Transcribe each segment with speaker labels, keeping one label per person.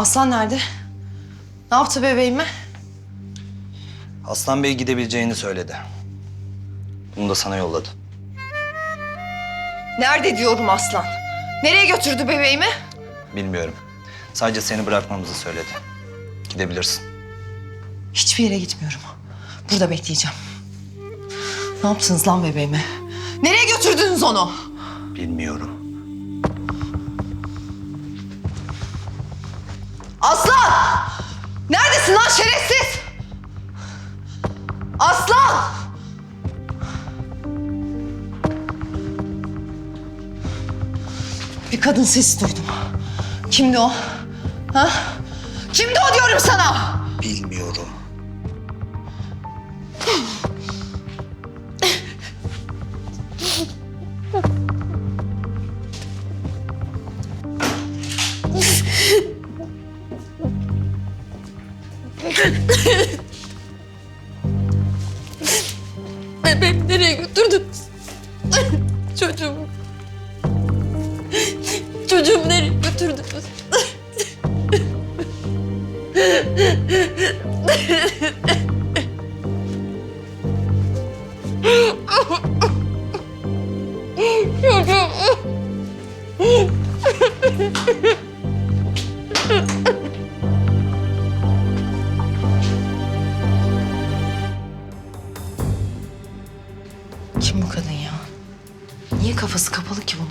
Speaker 1: Aslan nerede? Ne yaptı bebeğime?
Speaker 2: Aslan Bey gidebileceğini söyledi. Bunu da sana yolladı.
Speaker 1: Nerede diyorum Aslan? Nereye götürdü bebeğimi?
Speaker 2: Bilmiyorum. Sadece seni bırakmamızı söyledi. Gidebilirsin.
Speaker 1: Hiçbir yere gitmiyorum. Burada bekleyeceğim. Ne yaptınız lan bebeğime? Nereye götürdünüz onu?
Speaker 2: Bilmiyorum.
Speaker 1: Aslan! Neredesin lan şerefsiz? Aslan! Bir kadın sesi duydum. Kimdi o? Ha? Kimdi o diyorum sana?
Speaker 3: Bebeğimi nereye götürdünüz? Çocuğum. Çocuğumu nereye götürdünüz?
Speaker 1: kafası kapalı ki bunun?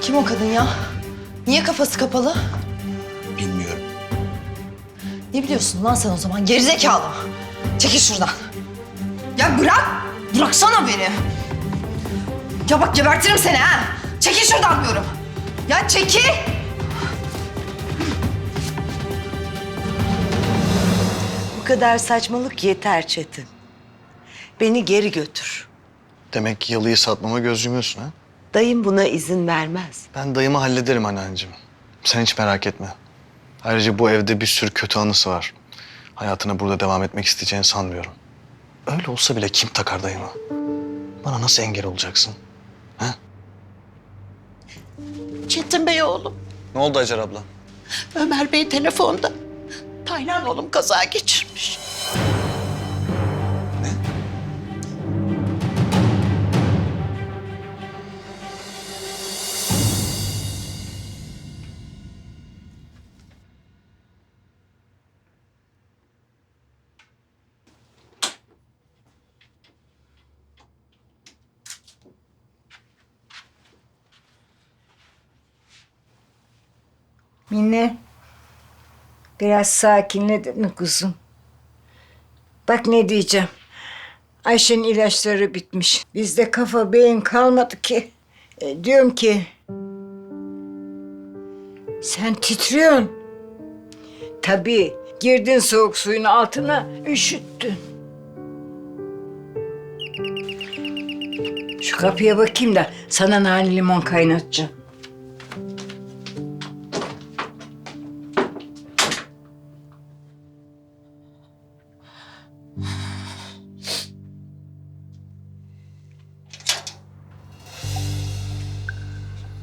Speaker 1: Kim o kadın ya? Niye kafası kapalı?
Speaker 2: Bilmiyorum.
Speaker 1: Ne biliyorsun lan sen o zaman? Gerizekalı. Çekil şuradan. Ya bırak. Bıraksana beni. Ya bak gebertirim seni ha. Çekil şuradan diyorum. Ya çekil.
Speaker 4: Bu kadar saçmalık yeter Çetin. Beni geri götür.
Speaker 5: Demek ki yalıyı satmama göz yumuyorsun ha?
Speaker 4: Dayım buna izin vermez.
Speaker 5: Ben dayımı hallederim anneanneciğim. Sen hiç merak etme. Ayrıca bu evde bir sürü kötü anısı var. Hayatına burada devam etmek isteyeceğini sanmıyorum. Öyle olsa bile kim takar dayımı? Bana nasıl engel olacaksın? Ha?
Speaker 6: Çetin Bey oğlum,
Speaker 5: Ne oldu Hacer abla?
Speaker 6: Ömer Bey telefonda. Taylan oğlum kaza geçirmiş.
Speaker 7: Mine, biraz sakinledin mi kuzum? Bak ne diyeceğim. Ayşe'nin ilaçları bitmiş. Bizde kafa beyin kalmadı ki. E, diyorum ki... Sen titriyorsun. Tabii girdin soğuk suyun altına üşüttün. Şu kapıya bakayım da sana nane limon kaynatacağım.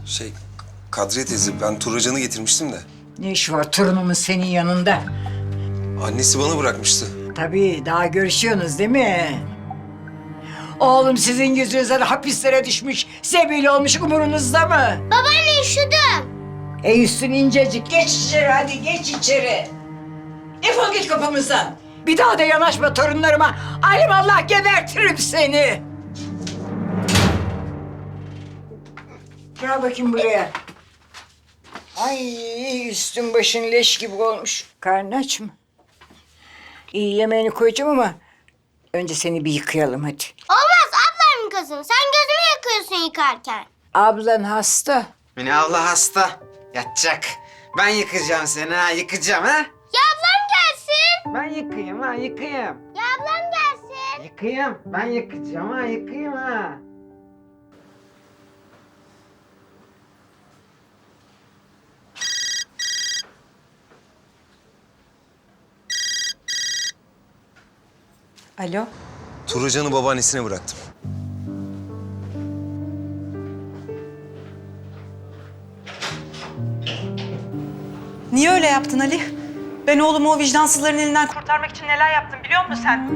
Speaker 8: Şey, Kadriye teyze ben Turacan'ı getirmiştim de.
Speaker 7: Ne iş var torunumun senin yanında?
Speaker 8: Annesi bana bırakmıştı.
Speaker 7: Tabii daha görüşüyorsunuz değil mi? Oğlum sizin yüzünüzden hapislere düşmüş, sebil olmuş umurunuzda mı?
Speaker 9: Babaanne üşüdüm.
Speaker 7: E üstün incecik, geç içeri hadi geç içeri. Defol git kapımızdan. Bir daha da yanaşma torunlarıma. Alim Allah gebertirim seni. Gel bakayım buraya. Ay üstün başın leş gibi olmuş. Karnın aç mı? İyi yemeğini koyacağım ama önce seni bir yıkayalım hadi.
Speaker 9: Olmaz ablam yıkasın. Sen gözümü yakıyorsun yıkarken.
Speaker 7: Ablan hasta.
Speaker 10: Mine abla hasta. Yatacak. Ben yıkayacağım seni ha, yıkayacağım ha.
Speaker 9: Ya ablam gelsin.
Speaker 10: Ben yıkayayım ha, yıkayayım.
Speaker 9: Ya ablam gelsin.
Speaker 10: Yıkayayım. Ben yıkayacağım ha, yıkayayım ha.
Speaker 4: Alo?
Speaker 8: Turacan'ı babaannesine bıraktım.
Speaker 11: Niye öyle yaptın Ali? Ben oğlumu o vicdansızların elinden kurtarmak için neler yaptım biliyor musun sen?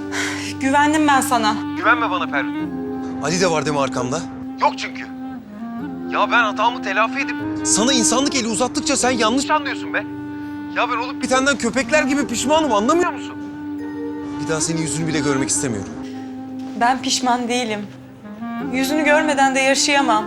Speaker 11: Güvendim ben sana.
Speaker 8: Güvenme bana Ferdi. Ali de var değil mi arkamda? Yok çünkü. Ya ben hatamı telafi edip sana insanlık eli uzattıkça sen yanlış anlıyorsun be. Ya ben olup bitenden köpekler gibi pişmanım anlamıyor musun? Bir daha senin yüzünü bile görmek istemiyorum.
Speaker 11: Ben pişman değilim. Yüzünü görmeden de yaşayamam.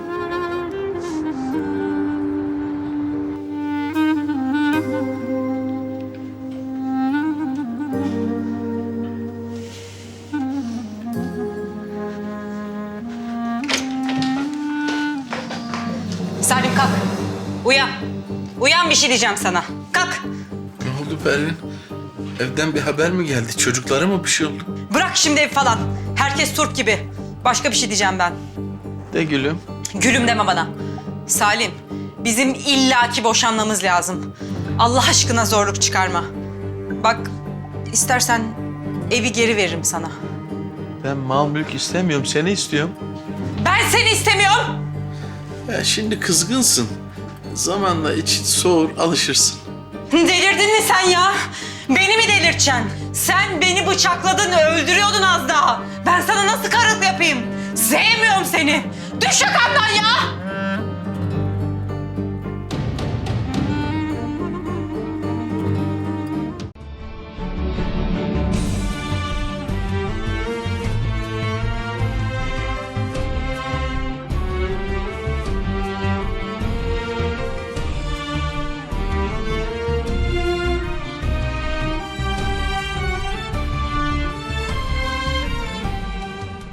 Speaker 11: Salim kalk. Uyan. Uyan bir şey diyeceğim sana. Kalk.
Speaker 12: Ne oldu Pervin? Evden bir haber mi geldi? Çocuklara mı bir şey oldu?
Speaker 11: Bırak şimdi ev falan. Herkes turp gibi. Başka bir şey diyeceğim ben.
Speaker 12: De gülüm.
Speaker 11: Gülüm deme bana. Salim, bizim illaki boşanmamız lazım. Allah aşkına zorluk çıkarma. Bak, istersen evi geri veririm sana.
Speaker 12: Ben mal mülk istemiyorum. Seni istiyorum.
Speaker 11: Ben seni istemiyorum.
Speaker 12: Ya şimdi kızgınsın. Zamanla için soğur, alışırsın.
Speaker 11: Delirdin mi sen ya? Beni mi delirteceksin? Sen beni bıçakladın, öldürüyordun az daha. Ben sana nasıl karılık yapayım? Sevmiyorum seni. Düş yakamdan ya!